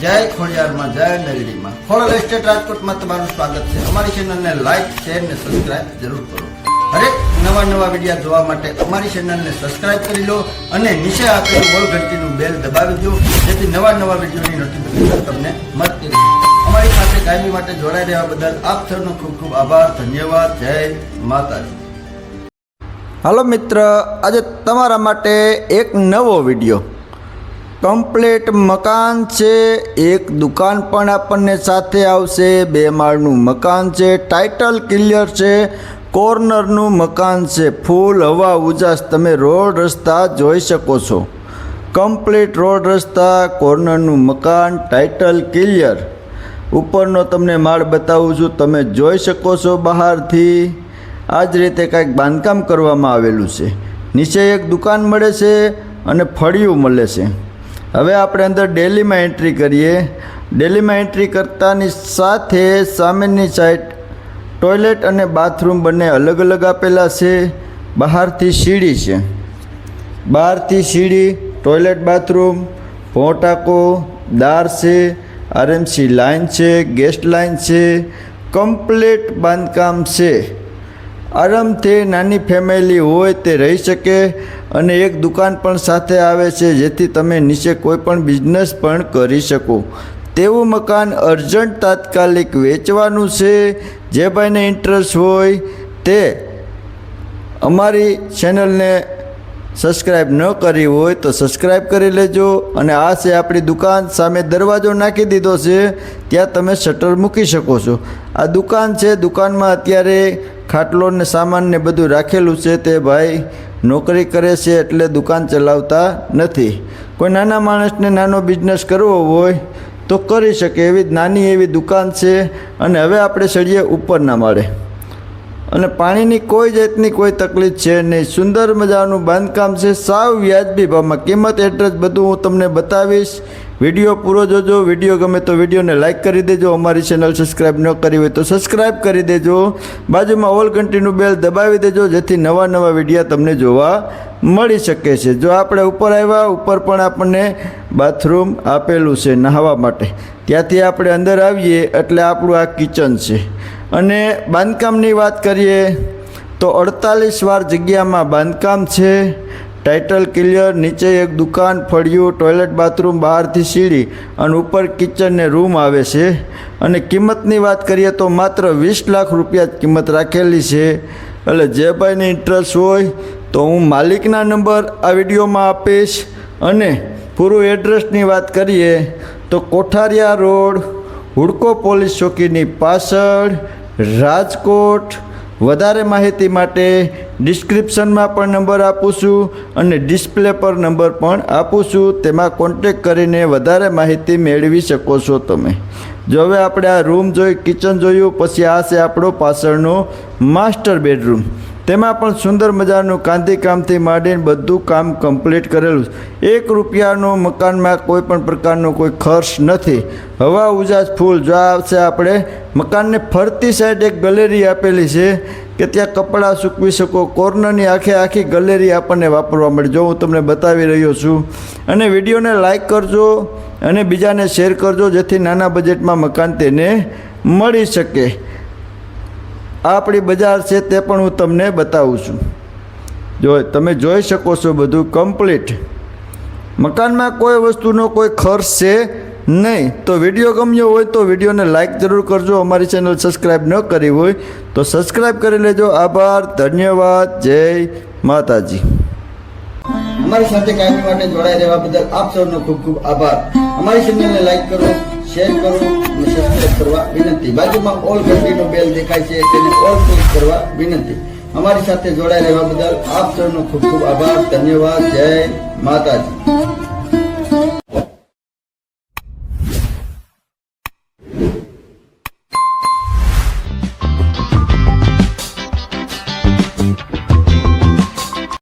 જય ખોડિયારમાં, જય નગરીમાં. ખોડલ એસ્ટેટ રાજકોટમાં તમારું સ્વાગત છે. અમારી ચેનલને લાઈક શેર ને સબસ્ક્રાઇબ જરૂર કરો. હરેક નવા નવા વિડીયા જોવા માટે અમારી ચેનલને સબસ્ક્રાઇબ કરી લો અને નીચે આપેલું બોલ ઘંટીનું બેલ દબાવી દો, જેથી નવા નવા વિડીયોની નોટિફિકેશન તમને મળતી રહે. અમારી સાથે કાયમી માટે જોડાઈ રહ્યા બદલ આપ સૌનો ખૂબ ખૂબ આભાર, ધન્યવાદ. જય માતાજી. હાલો મિત્ર, આજે તમારા માટે એક નવો વીડિયો કમ્પ્લીટ મકાન છે. એક દુકાન પણ આપણને સાથે આવશે. બે માળનું મકાન છે. ટાઇટલ ક્લિયર છે. કોર્નરનું મકાન છે. ફૂલ, હવા, ઉજાસ તમે રોડ રસ્તા જોઈ શકો છો. કમ્પ્લીટ રોડ રસ્તા, કોર્નરનું મકાન ટાઇટલ ક્લિયર ઉપરનો તમને માળ બતાવું છું. તમે જોઈ શકો છો બહારથી. આ જ રીતે કાંઈક બાંધકામ કરવામાં આવેલું છે. નીચે એક દુકાન મળે છે અને ફળિયું મળે છે. હવે આપણે અંદર ડેલીમાં એન્ટ્રી કરીએ. ડેલીમાં એન્ટ્રી કરતાની સાથે સામેની સાઈડ ટોયલેટ અને બાથરૂમ બંને અલગ અલગ આપેલા છે. બહારથી સીડી છે. બહારથી સીડી ટોયલેટ બાથરૂમ ભોંટાકો દાર છે આરએમસી લાઇન છે ગેસ્ટ લાઇન છે કમ્પ્લીટ બાંધકામ છે. આરામથી નાની ફેમિલી હોય તે રહી શકે અને એક દુકાન પણ સાથે આવે છે જેથી તમે નીચે કોઈ પણ બિઝનેસ પણ કરી શકો. તેવું મકાન અર્જન્ટ તાત્કાલિક વેચવાનું છે. જે ભાઈને ઇન્ટરેસ્ટ હોય તે અમારી ચેનલને સબસ્ક્રાઈબ ન કરી હોય તો સબસ્ક્રાઇબ કરી લેજો અને આ છે આપણી દુકાન. સામે દરવાજો નાખી દીધો છે. ત્યાં તમે શટર મૂકી શકો છો. આ દુકાન છે. દુકાનમાં અત્યારે ખાટલો ને સામાન ને બધું રાખેલું છે તે ભાઈ નોકરી કરે છે એટલે દુકાન ચલાવતા નથી. કોઈ નાના માણસને નાનો બિઝનેસ કરવો હોય તો કરી શકે એવી નાની એવી દુકાન છે અને હવે આપણે સળીએ ઉપરના માળે. અને પાણીની કોઈ જાતની કોઈ તકલીફ છે નહીં. સુંદર મજાનું બાંધકામ છે. સાવ વ્યાજબી ભાવમાં. કિંમત એડ્રેસ બધું હું તમને બતાવીશ. વીડિયો પૂરો જોજો. વીડિયો ગમે તો વિડીયોને લાઇક કરી દેજો. અમારી ચેનલ સબસ્ક્રાઈબ ન કરી હોય તો સબસ્ક્રાઈબ કરી દેજો. બાજુમાં ઓલ ઘંટીનું બેલ દબાવી દેજો, જેથી નવા નવા વિડીયા તમને જોવા મળી શકે છે. જો આપણે ઉપર આવ્યા, ઉપર પણ આપણને બાથરૂમ આપેલું છે નહાવા માટે. ત્યાંથી આપણે અંદર આવીએ એટલે આપણું આ કિચન છે. અને બાંધકામની વાત કરીએ તો અડતાલીસ વાર જગ્યામાં બાંધકામ છે. ટાઇટલ ક્લિયર નીચે એક દુકાન ફળિયું ટોયલેટ બાથરૂમ બહારથી સીડી અને ઉપર કિચન ને રૂમ આવે છે. અને કિંમતની વાત કરીએ તો માત્ર વીસ લાખ રૂપિયા જ કિંમત રાખેલી છે. એટલે જે ભાઈને ઇન્ટરેસ્ટ હોય તો હું માલિકના નંબર આ વિડીયોમાં આપીશ. અને પૂરું એડ્રેસની વાત કરીએ તો કોઠારિયા રોડ, હુડકો પોલીસ ચોકીની પાછળ, રાજકોટ વધારે માહિતી માટે ડિસ્ક્રિપ્શનમાં પણ નંબર આપું છું અને ડિસ્પ્લે પર નંબર પણ આપું છું. તેમાં કોન્ટેક કરીને વધારે માહિતી મેળવી શકો છો તમે. જો હવે આપણે આ રૂમ જોઈ, કિચન જોયું, પછી આ છે આપણો પાછળનો માસ્ટર બેડરૂમ. તેમાં પણ સુંદર મજાનું કાંતિકામથી માંડીને બધું કામ કમ્પ્લીટ કરેલું છે. એક રૂપિયાનો મકાનમાં કોઈ પણ પ્રકારનો કોઈ ખર્ચ નથી. હવા ઉજાસ ફૂલ. જો આવશે આપણે મકાનને ફરતી સાઈડ એક ગેલેરી આપેલી છે. કે ત્યાં કપડાં સૂકવી શકો, કોર્નરની આખે આખી ગલેરી આપણને વાપરવા મળે. જો હું તમને બતાવી રહ્યો છું. અને વિડીયોને લાઈક કરજો અને બીજાને શેર કરજો, જેથી નાના બજેટમાં મકાન તેને મળી શકે. આ આપણી બજાર છે તે પણ હું તમને બતાવું છું. જો તમે જોઈ શકો છો બધું કમ્પ્લીટ. મકાનમાં કોઈ વસ્તુનો કોઈ ખર્ચ છે નહીં, તો વીડિયો ગમ્યો હોય તો વિડીયોને લાઇક જરૂર કરજો. અમારી ચેનલ સબસ્ક્રાઈબ ન કરી હોય તો સબસ્ક્રાઈબ કરી લેજો. આભાર, ધન્યવાદ. જય માતાજી. અમારી સાથે કાયમી માટે જોડાઈ રહેવા બદલ આપ સૌનો ખૂબ ખૂબ આભાર. અમારી ચેનલને લાઇક કરો શેર કરો અને સબસ્ક્રાઇબ કરવા વિનંતી. બાજુમાં ઓલ ઘંટીનો બેલ દેખાય છે, તેને ઓલ ક્લિક કરવા વિનંતી. અમારી સાથે જોડાઈ રહેવા બદલ આપ સૌનો ખૂબ ખૂબ આભાર, ધન્યવાદ. જય માતાજી.